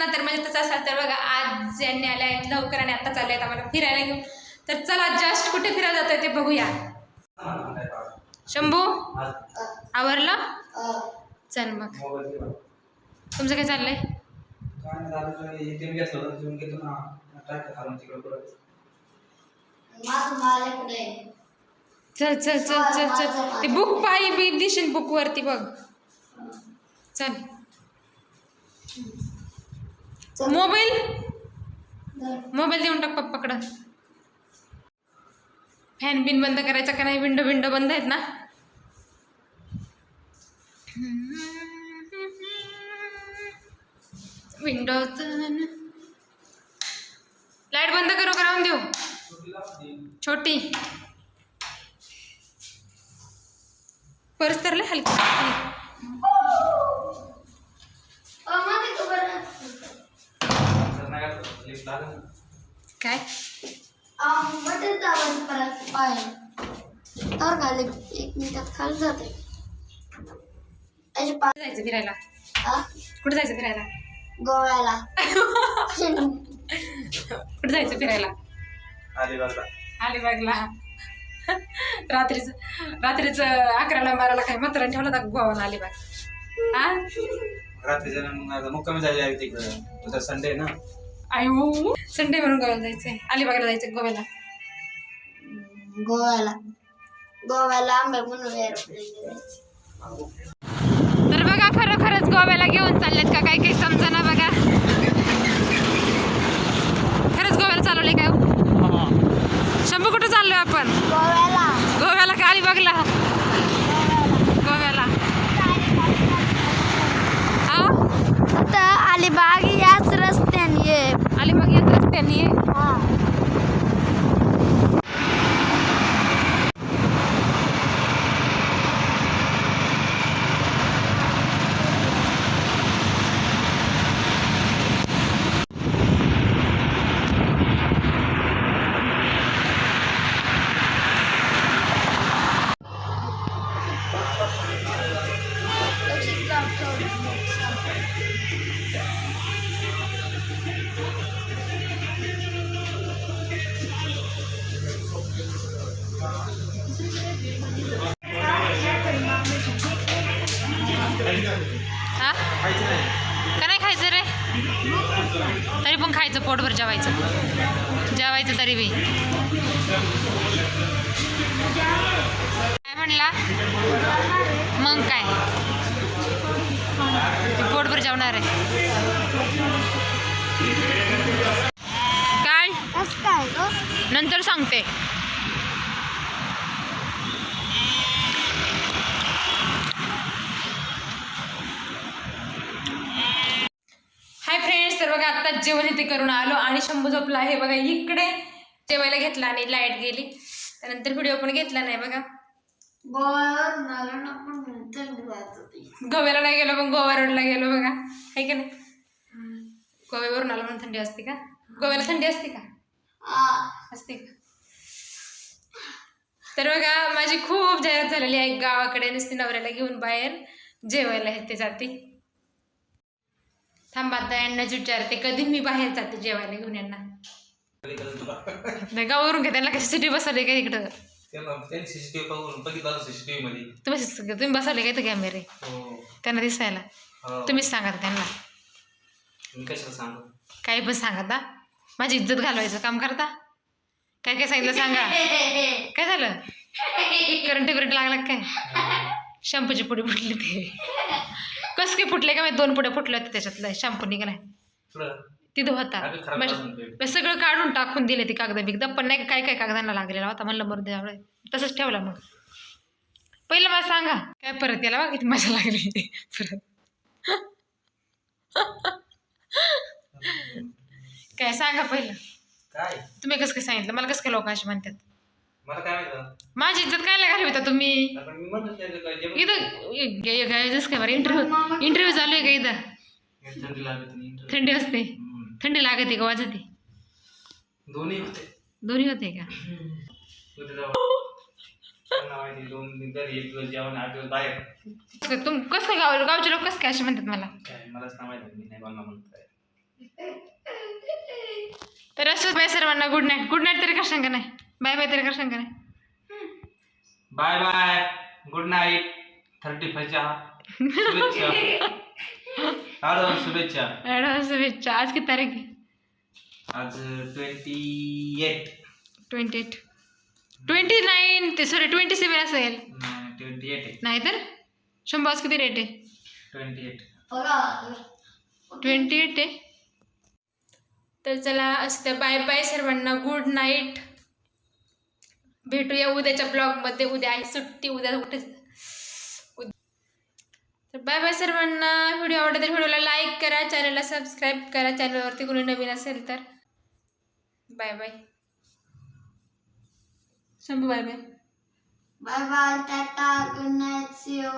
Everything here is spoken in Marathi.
ना तर म्हणजे तसं असाल तर बघा आज ज्यांनी आल्या आहेत लवकर आणि आता चालले आहेत आम्हाला फिरायला घेऊन. तर चला जस्ट कुठे फिरायला जातोय ते बघूया. शंभू? आवरलं? चल मग. तुमचं काय चाललंय? चल चल चल चल चल. ते बुक पायी बी दिशील बुक वरती बघ. चल. मोबाईल? मोबाईल देऊन टाक पप्पाकडं. फॅन बिन बंद करायचा का नाही? विंडो विंडो बंद आहेत ना? विंडो लाइट बंद करू का? राहून देऊ. छोटी. पर्स तर हलकी. काय तर खाली एक मिनिटात खाली जाते कुठे जायचं फिरायला? कुठे जायचं फिरायला? गोव्याला. कुठे जायचं फिरायला? अलिबागला. रात्रीच रात्रीच अकराला बाराला काय मात्र ठेवला होता गोवाला अलिबाग? हा? रात्रीच्या मुक्कामी झाली आहे तिकडं. उद्या संडे ना? आयो. संडे म्हणून गोव्याला जायचंय. अलिबागला जायचं गोव्याला. गोव्याला. गोव्याला आंबे म्हणून तर बघा खरोखरच गोव्याला घेऊन चाललेत का? काही काही समजा बघा. खरंच गोव्याला चालवले काय อั तरी पण खायचं पोटभर जेवायचं. जेवायचं तरी बी. काय म्हणला? मग काय? पोटभर जेवणार आहे. काय? नंतर सांगते हाय फ्रेंड्स तर बघा आत्ताच जेवण इथे करून आलो आणि शंभू झोपला आहे. बघा इकडे जेवायला घेतला आणि लाइट गेली. त्यानंतर व्हिडिओ पण घेतला नाही बघा. गोव्याला नाही गेलो पण गोवा रोडला गेलो बघा. आहे का नाही? गोव्यावरून आलो म्हणून थंडी असते का? गोव्याला थंडी असते का? असते का? तर बघा माझी खूप जाहिरात झालेली आहे गावाकडे. नुसती नवऱ्याला घेऊन बाहेर जेवायला ते जाते. थांबा आता यांनाच विचारते कधी मी बाहेर जाते जेवायला घेऊन यांना? नाही, गावावरून घे त्यांना कशी सिटी बसवले का इकडं? तुम्ही तुम्ही बसवले का इथं कॅमेरे त्यांना दिसायला? हो. तुम्हीच सांगा त्यांना. काही पण सांगा आता. माझी इज्जत घालवायचं काम करता. काय काय सांगितलं सांगा. काय झालं? करंट करंट लागला काय? शॅम्पूची पुढे फुटली ते. कस काय फुटले का मी दोन पुढे फुटले होते त्याच्यातलं? शॅम्पू निघालाय. थोडं तिथं होता. मग- ते. सगळं काढून टाकून दिले ती कागद बिगद. पण नाही काय काय कागदांना लागलेला होता? म्हणलं मरू द्या तसंच ठेवला मग. पहिलं मला सांगा. काय परत याला बघा किती मजा लागली. परत. काय सांगा पहिलं. काय? तुम्ही कसं काय सांगितलं? मला कसं काय लोक असे म्हणतात? मला काय माहिती माझी इज्जत काय घालविता तुम्ही? आपण मी काय जेवण- इथं जसं काय बरं इंटरव्ह्यू इंटरव्ह्यू चालू आहे का इथं? थंडी लागत नाही इंटर- थंडी असते? हम्म. थंडी लागते का वाजते? दोन्ही होते. दोन्ही होते का? उद्या जाऊ. त्यांना माहिती दोन दिन तरी एक दिवस जेवण आठ दिवस बाहेर. कसं काय- तुम कसं काय गाव गावचे लोक कसं काय असे म्हणतात मला? काय मलाच नाही माहिती मी नाही बनणार म्हणत काय. तर असंच बाय सर्वांना गुड नाईट गुड नाईट तरी करशां का नाही? बाय बाय तरी करशां का नाही bye. Bye good night thirty फायच्या शुभेच्छा. advance शुभेच्छा. ॲडव्हान्स शुभेच्छा. आज किती तारीख आहे? आज twenty eight twenty eight twenty nine ते सॉरी ट्वेंटी सेवन असेल ट्वेंटी एट नाही तर? शंभर आज किती रेट आहे? ट्वेंटी एट ट्वेंटी एट आहे. तर चला असं तर बाय बाय सर्वांना. गुड नाईट भेटूया उद्याच्या ब्लॉगमध्ये उद्या आहे सुट्टी उद्या कुठे? तर बाय बाय सर्वांना. व्हिडिओ आवडला तर व्हिडिओला लाईक करा चॅनलला सबस्क्राईब करा. चॅनलवरती कोणी नवीन असेल तर. Bye bye Shambhu bye bye bye bye tata good night see you